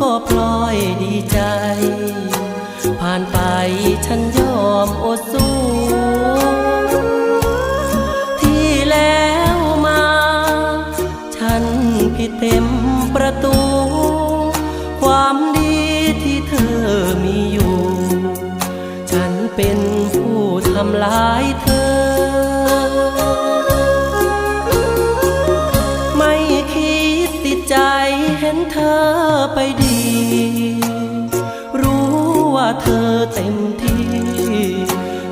ก็พลอยดีใจ ผ่านไปฉันยอมอดสู้ ที่แล้วมา ฉันผิดเต็มประตู ความดีที่เธอมีอยู่ ฉันเป็นผู้ทำลาย อยดี รู้ว่าเธอเต็มที่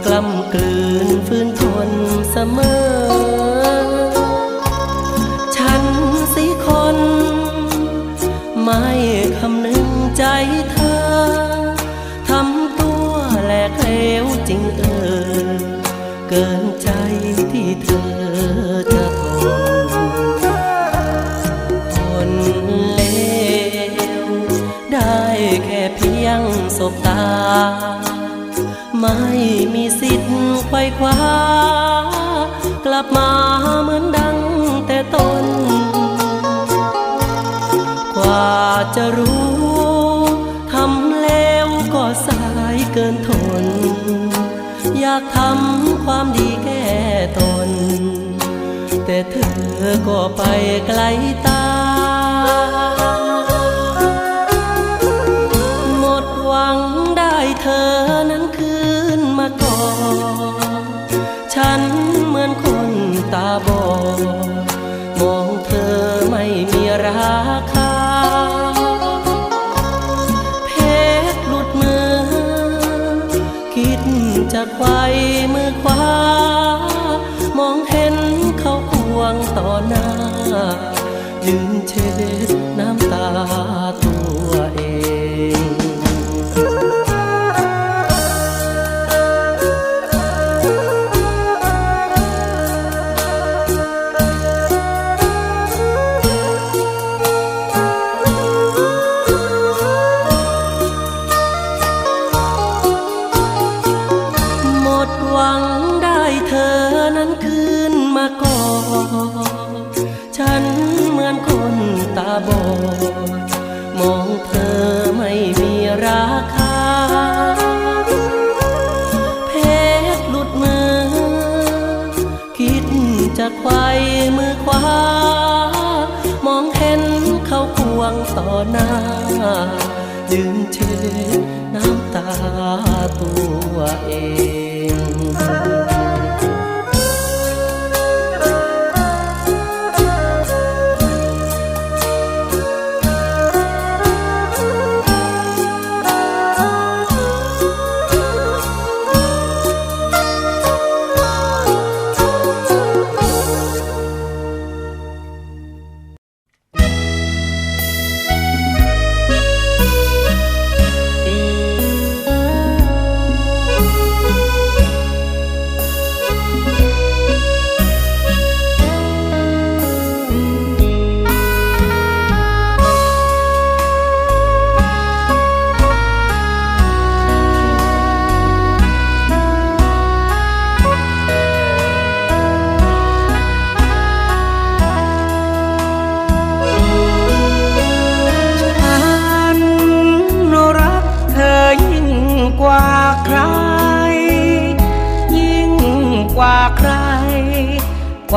กล้ำกลืนฟื้นทนเสมอ ฉันสิคน ไม่คำนึงใจ สบตา ไม่มีสิทธิ์คขวยคว้ากลับมาเหมือนดังแต่ต้น กว่าจะรู้ทำแล้วก็สายเกินทน อยากทำความดีแก่ตน แต่เธอก็ไปไกลตา ยืนเช็ดน้ำตาตัวเอง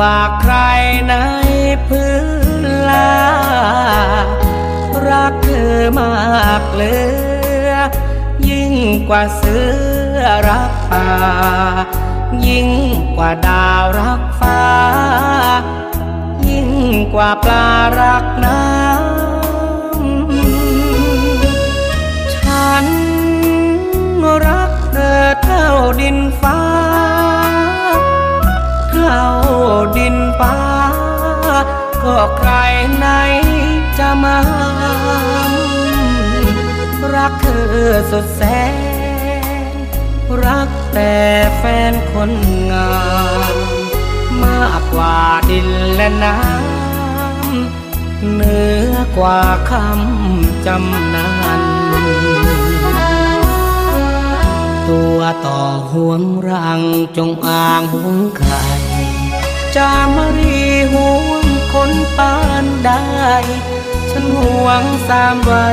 กว่าใครในพื้นลา รักเธอมากเหลือ ยิ่งกว่าเสือรักป่า ยิ่งกว่าดาวรักฟ้า ยิ่งกว่าปลารักน้ำ ฉันรักเธอเท่าดินฟ้า เท่าดินฟ้า ก็ใครไหนจะมา รักเธอสุดแสน รักแต่แฟนคนงาม มากกว่าดินและน้ำเหนือกว่าคำจำนานตัวต่อห่วงรังจงอ่างห่วงไข่ จามรีห่วงคนปานได้ ฉันห่วงสามไว้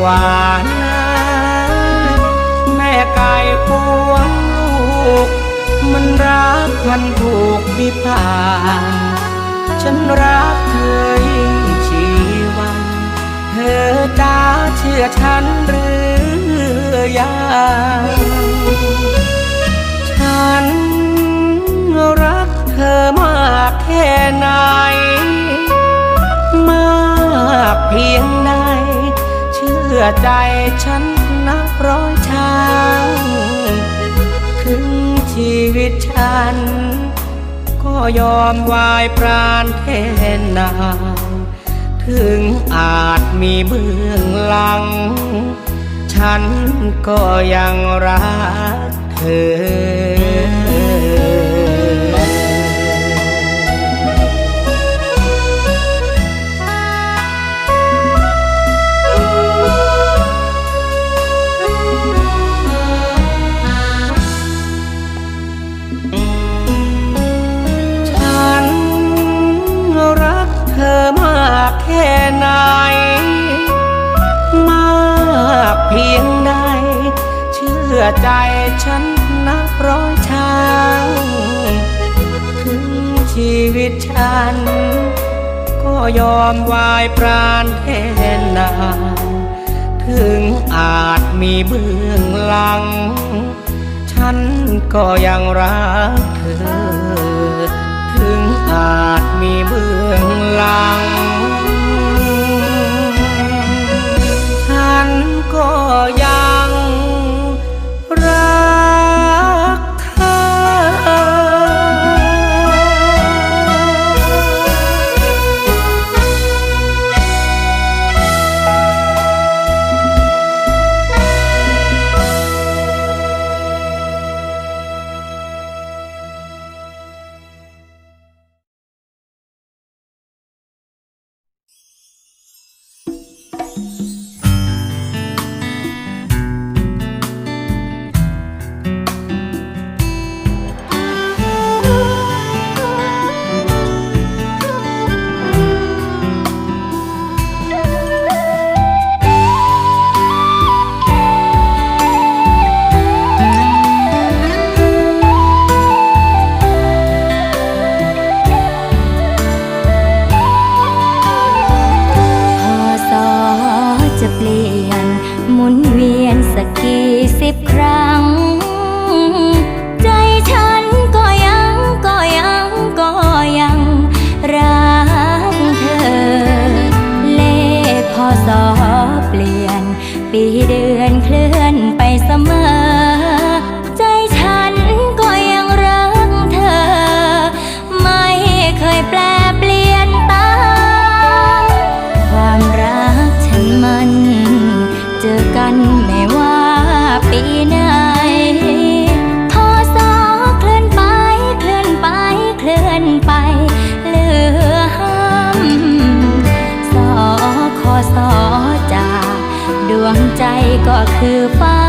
กว่านั้นแม่ไก่พวงลูก มันรักมันถูกวิพานฉันรักเธอยิ่งชีวันเธอจ้าเชื่อฉันหรือยังฉันรัก อมากแค่ไหน มากเพียงใด เชื่อใจฉันนับร้อยชางถึงชีวิตฉัน ก็ยอมวายปราณแทนนางถึงอาจมีเบื้องหลัง ฉันก็ยังรักเธอ ใจฉันนับร้อยช้างถึงชีวิตฉัน ก็ยอมวายปราณแค่นางถึงอาจมีเบื้องหลัง ฉันก็ยังรักเธอ ถึงอาจมีเบื้องหลัง ฉันก็ยัง สอเปลี่ยนปีเดือน ก็คือฟ้า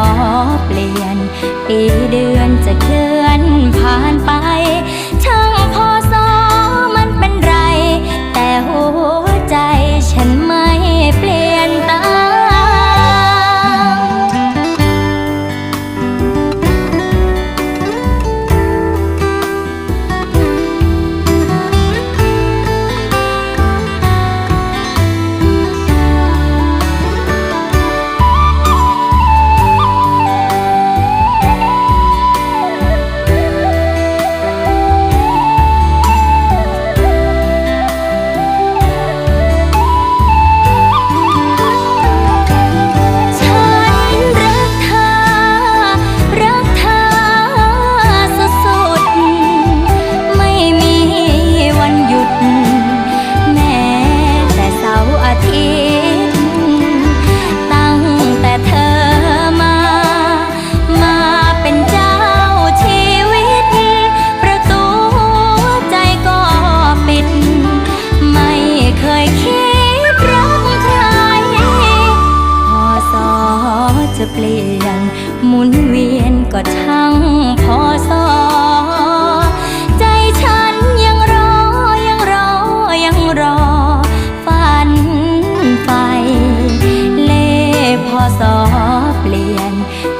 อเปลี่ยนปีเดือนจะเคลื่อนผ่านไป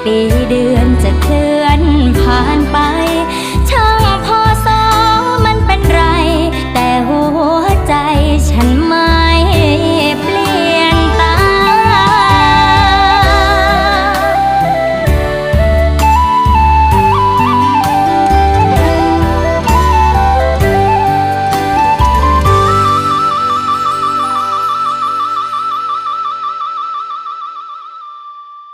Happy